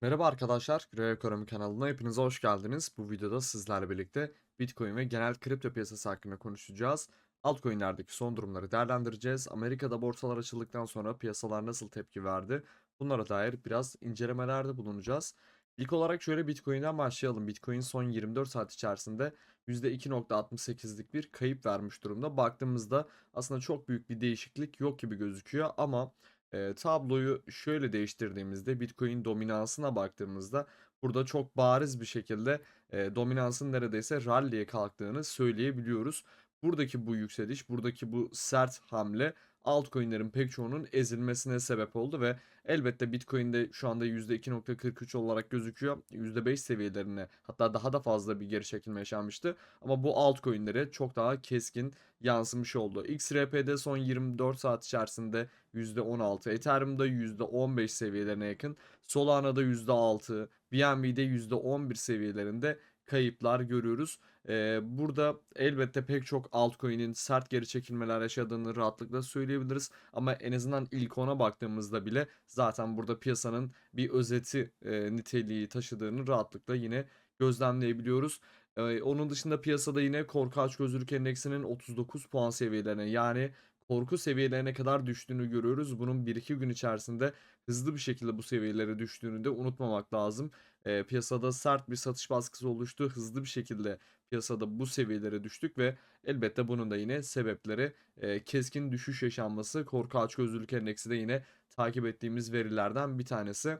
Merhaba arkadaşlar, Güray Ekonomi kanalına hepinize hoş geldiniz. Bu videoda sizlerle birlikte Bitcoin ve genel kripto piyasası hakkında konuşacağız. Altcoin'lerdeki son durumları değerlendireceğiz. Amerika'da borsalar açıldıktan sonra piyasalar nasıl tepki verdi? Bunlara dair biraz incelemelerde bulunacağız. İlk olarak şöyle Bitcoin'den başlayalım. Bitcoin son 24 saat içerisinde %2.68'lik bir kayıp vermiş durumda. Baktığımızda aslında çok büyük bir değişiklik yok gibi gözüküyor ama Eee, tabloyu şöyle değiştirdiğimizde Bitcoin dominansına baktığımızda burada çok bariz bir şekilde eee, dominansın neredeyse rally'ye kalktığını söyleyebiliyoruz. Buradaki bu yükseliş, buradaki bu sert hamle altcoin'lerin pek çoğunun ezilmesine sebep oldu ve elbette Bitcoin'de şu anda %2.43 olarak gözüküyor. %5 seviyelerine hatta daha da fazla bir geri çekilme yaşanmıştı. Ama bu altcoin'lere çok daha keskin yansımış oldu. XRP'de son 24 saat içerisinde %16, Ethereum'da %15 seviyelerine yakın, Solana'da %6, BNB'de %11 seviyelerinde kayıplar görüyoruz. Ee, burada elbette pek çok altcoin'in sert geri çekilmeler yaşadığını rahatlıkla söyleyebiliriz. Ama en azından ilk ona baktığımızda bile zaten burada piyasanın bir özeti e, niteliği taşıdığını rahatlıkla yine gözlemleyebiliyoruz. Ee, onun dışında piyasada yine korku açgözlülük endeksinin 39 puan seviyelerine yani korku seviyelerine kadar düştüğünü görüyoruz. Bunun 1-2 gün içerisinde hızlı bir şekilde bu seviyelere düştüğünü de unutmamak lazım. Eee, piyasada sert bir satış baskısı oluştu. Hızlı bir şekilde piyasada bu seviyelere düştük ve elbette bunun da yine sebepleri eee, keskin düşüş yaşanması. Korku açgözlülük endeksi de yine takip ettiğimiz verilerden bir tanesi.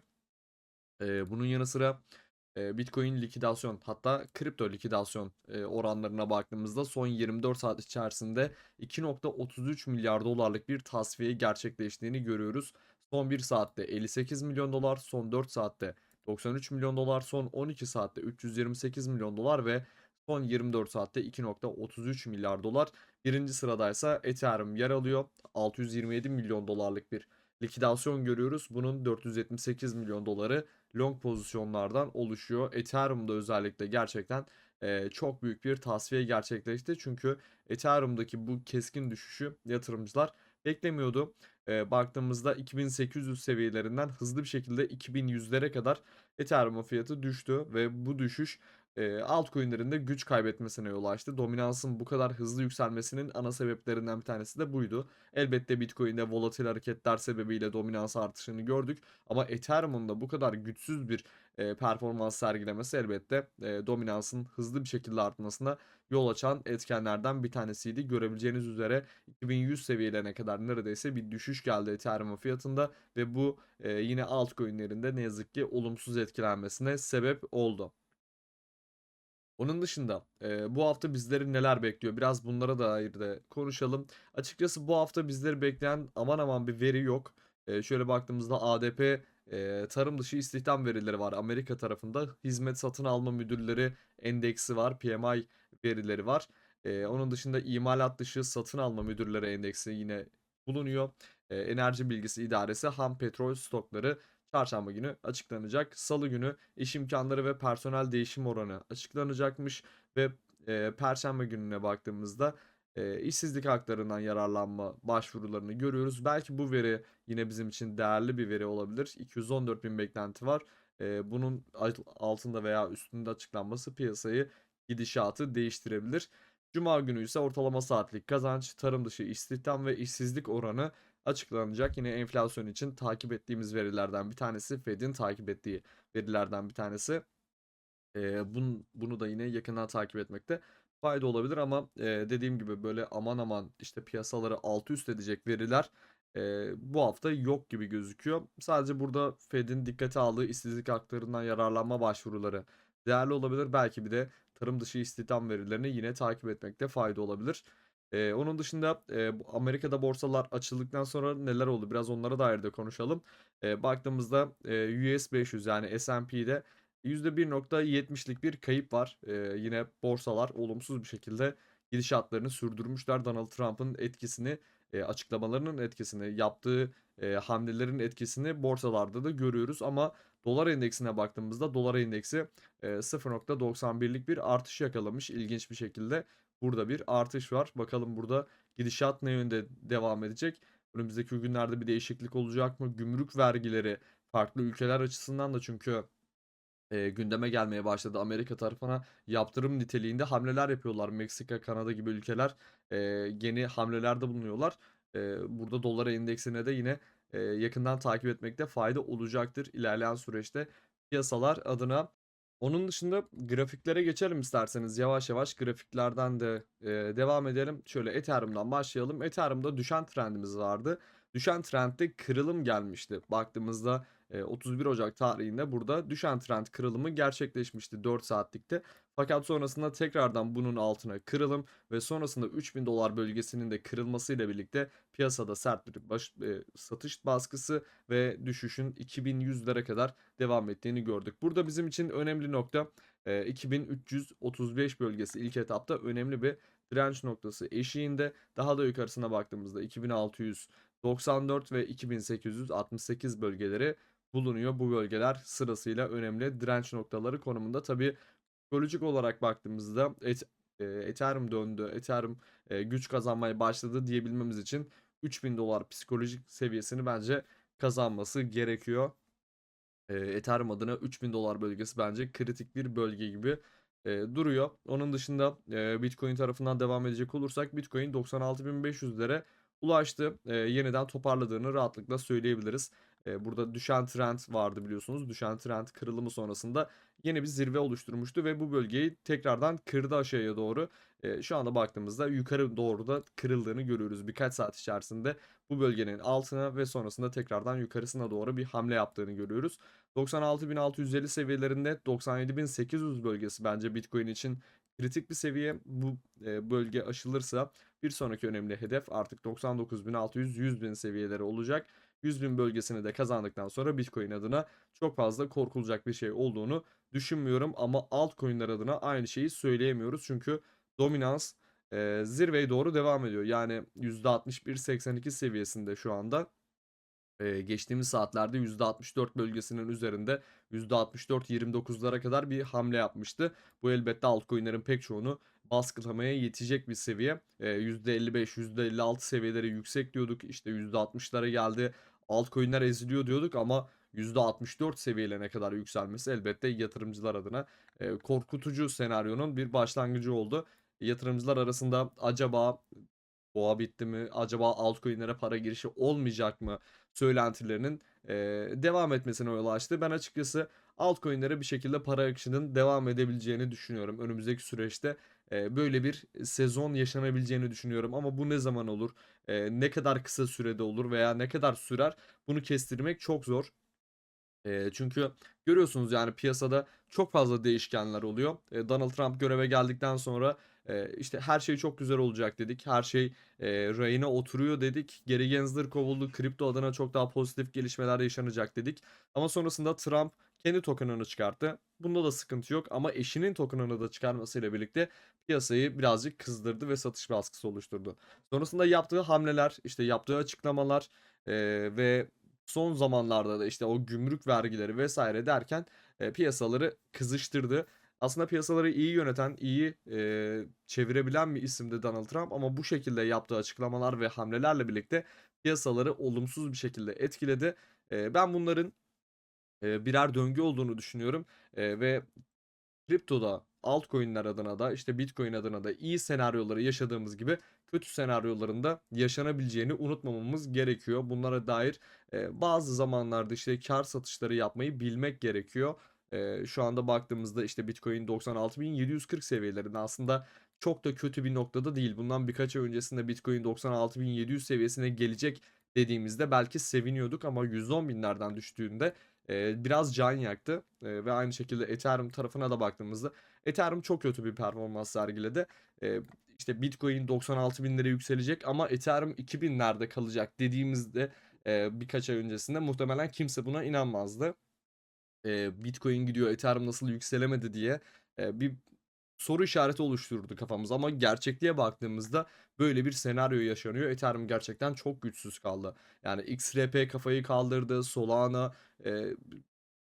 Eee, bunun yanı sıra Bitcoin likidasyon hatta kripto likidasyon eee, oranlarına baktığımızda son 24 saat içerisinde 2.33 milyar dolarlık bir tasfiye gerçekleştiğini görüyoruz. Son 1 saatte 58 milyon dolar, son 4 saatte 93 milyon dolar, son 12 saatte 328 milyon dolar ve son 24 saatte 2.33 milyar dolar. Birinci sıradaysa Ethereum yer alıyor. 627 milyon dolarlık bir likidasyon görüyoruz. Bunun 478 milyon doları long pozisyonlardan oluşuyor. Ethereum'da özellikle gerçekten eee, çok büyük bir tasfiye gerçekleşti. Çünkü Ethereum'daki bu keskin düşüşü yatırımcılar beklemiyordu. Eee, baktığımızda 2800 seviyelerinden hızlı bir şekilde 2100'lere kadar Ethereum'un fiyatı düştü ve bu düşüş eee altcoin'lerin de güç kaybetmesine yol açtı. Dominansın bu kadar hızlı yükselmesinin ana sebeplerinden bir tanesi de buydu. Elbette Bitcoin'de volatil hareketler sebebiyle dominans artışını gördük ama Ethereum'un da bu kadar güçsüz bir performans sergilemesi elbette dominansın hızlı bir şekilde artmasına yol açan etkenlerden bir tanesiydi. Görebileceğiniz üzere 2100 seviyelerine kadar neredeyse bir düşüş geldi Ethereum fiyatında ve bu eee, yine altcoin'lerin de ne yazık ki olumsuz etkilenmesine sebep oldu. Onun dışında, eee, bu hafta bizleri neler bekliyor? Biraz bunlara dair de konuşalım. Açıkçası bu hafta bizleri bekleyen aman aman bir veri yok. Eee, şöyle baktığımızda ADP, eee, tarım dışı istihdam verileri var Amerika tarafında. Hizmet satın alma müdürleri endeksi var, PMI verileri var. Eee, onun dışında imalat dışı satın alma müdürleri endeksi yine bulunuyor. Eee, Enerji Bilgisi İdaresi ham petrol stokları çarşamba günü açıklanacak. Salı günü iş imkanları ve personel değişim oranı açıklanacakmış ve e, Perşembe gününe baktığımızda e, işsizlik haklarından yararlanma başvurularını görüyoruz. Belki bu veri yine bizim için değerli bir veri olabilir. 214 bin beklenti var. E, bunun alt- altında veya üstünde açıklanması piyasayı gidişatı değiştirebilir. Cuma günü ise ortalama saatlik kazanç, tarım dışı istihdam ve işsizlik oranı açıklanacak. Yine enflasyon için takip ettiğimiz verilerden bir tanesi, Fed'in takip ettiği verilerden bir tanesi. Eee, bun bunu da yine yakından takip etmekte fayda olabilir ama, eee, dediğim gibi böyle aman aman, işte, piyasaları alt üst edecek veriler, eee, bu hafta yok gibi gözüküyor. Sadece burada Fed'in dikkate aldığı işsizlik haklarından yararlanma başvuruları değerli olabilir. Belki bir de tarım dışı istihdam verilerini yine takip etmekte fayda olabilir. Eee, onun dışında, bu Amerika'da borsalar açıldıktan sonra neler oldu? Biraz onlara dair de konuşalım. Eee, baktığımızda, eee, US 500 yani S&P'de %1.70'lik bir kayıp var. Eee, yine borsalar olumsuz bir şekilde gidişatlarını sürdürmüşler. Donald Trump'ın etkisini, eee, açıklamalarının etkisini, yaptığı, eee, hamlelerin etkisini borsalarda da görüyoruz ama dolar endeksine baktığımızda dolar endeksi, eee, 0.91'lik bir artış yakalamış ilginç bir şekilde. Burada bir artış var. Bakalım burada gidişat ne yönde devam edecek? Önümüzdeki günlerde bir değişiklik olacak mı? Gümrük vergileri Farklı ülkeler açısından da çünkü eee, gündeme gelmeye başladı. Amerika tarafına yaptırım niteliğinde hamleler yapıyorlar. Meksika, Kanada gibi ülkeler eee, yeni hamlelerde bulunuyorlar. Eee, burada dolar endeksine de yine eee, yakından takip etmekte fayda olacaktır ilerleyen süreçte piyasalar adına. Onun dışında grafiklere geçelim isterseniz. Yavaş yavaş grafiklerden de eee, devam edelim. Şöyle Ethereum'dan başlayalım. Ethereum'da düşen trendimiz vardı. Düşen trendde kırılım gelmişti. Baktığımızda 31 Ocak tarihinde burada düşen trend kırılımı gerçekleşmişti 4 saatlikte. Fakat sonrasında tekrardan bunun altına kırılım ve sonrasında 3000 dolar bölgesinin de kırılmasıyla birlikte piyasada sert bir baş, eee, satış baskısı ve düşüşün 2100'lere kadar devam ettiğini gördük. Burada bizim için önemli nokta eee, 2335 bölgesi ilk etapta önemli bir direnç noktası eşiğinde. Daha da yukarısına baktığımızda 2694 ve 2868 bölgeleri bulunuyor. Bu bölgeler sırasıyla önemli direnç noktaları konumunda. Tabii psikolojik olarak baktığımızda et, e, Ethereum döndü, Ethereum e, güç kazanmaya başladı diyebilmemiz için 3000 dolar psikolojik seviyesini bence kazanması gerekiyor. E, Ethereum adına 3000 dolar bölgesi bence kritik bir bölge gibi e, duruyor. Onun dışında e, Bitcoin tarafından devam edecek olursak Bitcoin 96.500'lere ulaştı. E, yeniden toparladığını rahatlıkla söyleyebiliriz. E, burada düşen trend vardı biliyorsunuz. Düşen trend kırılımı sonrasında yeni bir zirve oluşturmuştu ve bu bölgeyi tekrardan kırdı aşağıya doğru. E, şu anda baktığımızda yukarı doğru da kırıldığını görüyoruz. Birkaç saat içerisinde bu bölgenin altına ve sonrasında tekrardan yukarısına doğru bir hamle yaptığını görüyoruz. 96.650 seviyelerinde 97.800 bölgesi bence Bitcoin için kritik bir seviye. Bu bölge aşılırsa bir sonraki önemli hedef artık 99.600-100.000 seviyeleri olacak. 100.000 bölgesini de kazandıktan sonra Bitcoin adına çok fazla korkulacak bir şey olduğunu düşünmüyorum. Ama altcoin'ler adına aynı şeyi söyleyemiyoruz. Çünkü dominans e, zirveye doğru devam ediyor. Yani %61-82 seviyesinde şu anda. Eee, geçtiğimiz saatlerde %64 bölgesinin üzerinde %64-29'lara kadar bir hamle yapmıştı. Bu elbette altcoin'lerin pek çoğunu baskılamaya yetecek bir seviye. Eee, %55, %56 seviyeleri yüksek diyorduk. İşte %60'lara geldi. Altcoin'ler eziliyor diyorduk ama %64 seviyelerine kadar yükselmesi elbette yatırımcılar adına eee, korkutucu senaryonun bir başlangıcı oldu. Yatırımcılar arasında acaba boğa bitti mi? Acaba altcoin'lere para girişi olmayacak mı? Söylentilerinin eee, devam etmesine yol açtı. Ben açıkçası altcoin'lere bir şekilde para akışının devam edebileceğini düşünüyorum. Önümüzdeki süreçte böyle bir sezon yaşanabileceğini düşünüyorum. Ama bu ne zaman olur? Ne kadar kısa sürede olur veya ne kadar sürer? Bunu kestirmek çok zor. Çünkü görüyorsunuz yani piyasada çok fazla değişkenler oluyor. Donald Trump göreve geldikten sonra işte her şey çok güzel olacak dedik. Her şey rayına oturuyor dedik. Gary Gensler kovuldu. Kripto adına çok daha pozitif gelişmeler yaşanacak dedik. Ama sonrasında Trump kendi token'ını çıkarttı. Bunda da sıkıntı yok ama eşinin token'ını da çıkarmasıyla birlikte piyasayı birazcık kızdırdı ve satış baskısı oluşturdu. Sonrasında yaptığı hamleler, işte yaptığı açıklamalar eee, ve son zamanlarda da işte o gümrük vergileri vesaire derken e, piyasaları kızıştırdı. Aslında piyasaları iyi yöneten, iyi e, çevirebilen bir isimdi Donald Trump ama bu şekilde yaptığı açıklamalar ve hamlelerle birlikte piyasaları olumsuz bir şekilde etkiledi. E, ben bunların e, birer döngü olduğunu düşünüyorum e, ve kriptoda, altcoin'ler adına da işte Bitcoin adına da iyi senaryoları yaşadığımız gibi kötü senaryoların da yaşanabileceğini unutmamamız gerekiyor. Bunlara dair e, bazı zamanlarda işte kar satışları yapmayı bilmek gerekiyor. E, şu anda baktığımızda işte Bitcoin 96.740 seviyelerinde aslında çok da kötü bir noktada değil. Bundan birkaç ay öncesinde Bitcoin 96.700 seviyesine gelecek dediğimizde belki seviniyorduk ama 110 binlerden düştüğünde e, biraz can yaktı. E, ve aynı şekilde Ethereum tarafına da baktığımızda Ethereum çok kötü bir performans sergiledi. E, işte Bitcoin 96 binlere yükselecek ama Ethereum 2000'lerde kalacak dediğimizde e, birkaç ay öncesinde muhtemelen kimse buna inanmazdı. E, Bitcoin gidiyor Ethereum nasıl yükselemedi diye e, bir soru işareti oluşturdu kafamıza ama gerçekliğe baktığımızda böyle bir senaryo yaşanıyor. Ethereum gerçekten çok güçsüz kaldı. Yani XRP kafayı kaldırdı, Solana e,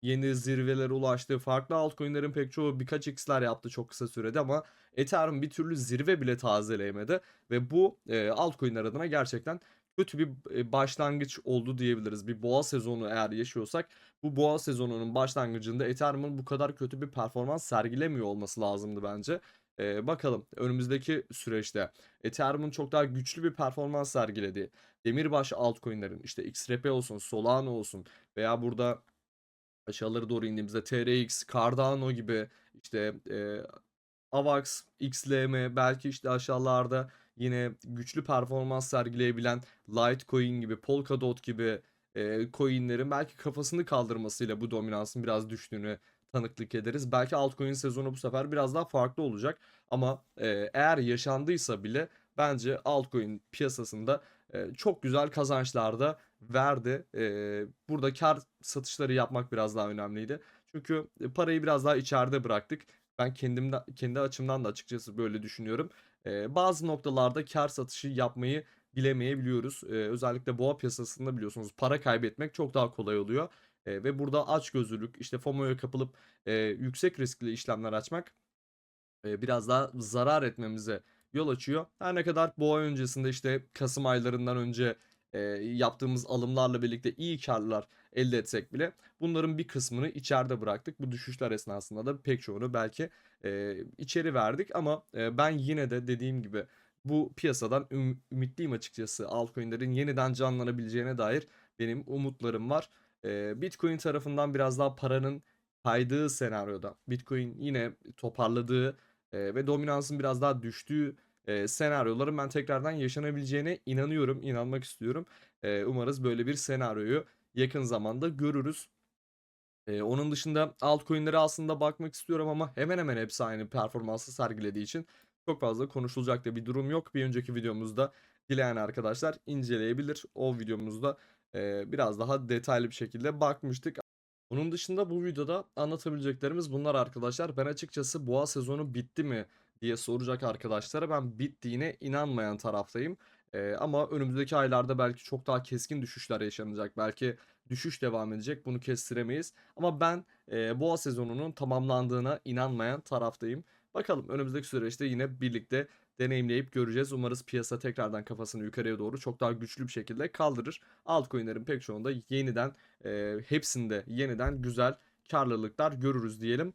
yeni zirvelere ulaştı. Farklı altcoin'lerin pek çoğu birkaç x'ler yaptı çok kısa sürede ama Ethereum bir türlü zirve bile tazeleyemedi ve bu e, altcoin'ler adına gerçekten kötü bir e, başlangıç oldu diyebiliriz. Bir boğa sezonu eğer yaşıyorsak bu boğa sezonunun başlangıcında Ethereum'un bu kadar kötü bir performans sergilemiyor olması lazımdı bence. E, bakalım önümüzdeki süreçte Ethereum'un çok daha güçlü bir performans sergilediği demirbaş altcoin'lerin işte XRP olsun, Solana olsun veya burada aşağılara doğru indiğimizde TRX, Cardano gibi işte e, AVAX, XLM belki işte aşağılarda yine güçlü performans sergileyebilen Litecoin gibi, Polkadot gibi e, coinlerin belki kafasını kaldırmasıyla bu dominansın biraz düştüğünü tanıklık ederiz. Belki altcoin sezonu bu sefer biraz daha farklı olacak ama e, eğer yaşandıysa bile bence altcoin piyasasında e, çok güzel kazançlar da verdi. E, burada kar satışları yapmak biraz daha önemliydi. Çünkü parayı biraz daha içeride bıraktık. Ben kendimden kendi açımdan da açıkçası böyle düşünüyorum. Bazı noktalarda kar satışı yapmayı bilemeyebiliyoruz. Özellikle boğa piyasasında biliyorsunuz para kaybetmek çok daha kolay oluyor. Ve burada açgözlülük, işte FOMO'ya kapılıp yüksek riskli işlemler açmak biraz daha zarar etmemize yol açıyor. Her ne kadar boğa öncesinde işte Kasım aylarından önce eee, yaptığımız alımlarla birlikte iyi karlar elde etsek bile bunların bir kısmını içeride bıraktık. Bu düşüşler esnasında da pek çoğunu belki eee, içeri verdik ama eee, ben yine de dediğim gibi bu piyasadan üm- ümitliyim açıkçası. Altcoin'lerin yeniden canlanabileceğine dair benim umutlarım var. Eee, Bitcoin tarafından biraz daha paranın kaydığı senaryoda Bitcoin yine toparladığı eee, ve dominansın biraz daha düştüğü eee, senaryoların ben tekrardan yaşanabileceğine inanıyorum, inanmak istiyorum. Eee, umarız böyle bir senaryoyu yakın zamanda görürüz. Eee, onun dışında altcoin'lere aslında bakmak istiyorum ama hemen hemen hepsi aynı performansı sergilediği için çok fazla konuşulacak da bir durum yok. Bir önceki videomuzda dileyen arkadaşlar inceleyebilir. O videomuzda eee, biraz daha detaylı bir şekilde bakmıştık. Onun dışında bu videoda anlatabileceklerimiz bunlar arkadaşlar. Ben açıkçası boğa sezonu bitti mi diye soracak arkadaşlara ben bittiğine inanmayan taraftayım. Eee, ama önümüzdeki aylarda belki çok daha keskin düşüşler yaşanacak. Belki düşüş devam edecek. Bunu kestiremeyiz. Ama ben eee, boğa sezonunun tamamlandığına inanmayan taraftayım. Bakalım önümüzdeki süreçte yine birlikte deneyimleyip göreceğiz. Umarız piyasa tekrardan kafasını yukarıya doğru çok daha güçlü bir şekilde kaldırır. Altcoin'lerin pek çoğunda yeniden e, hepsinde yeniden güzel karlılıklar görürüz diyelim.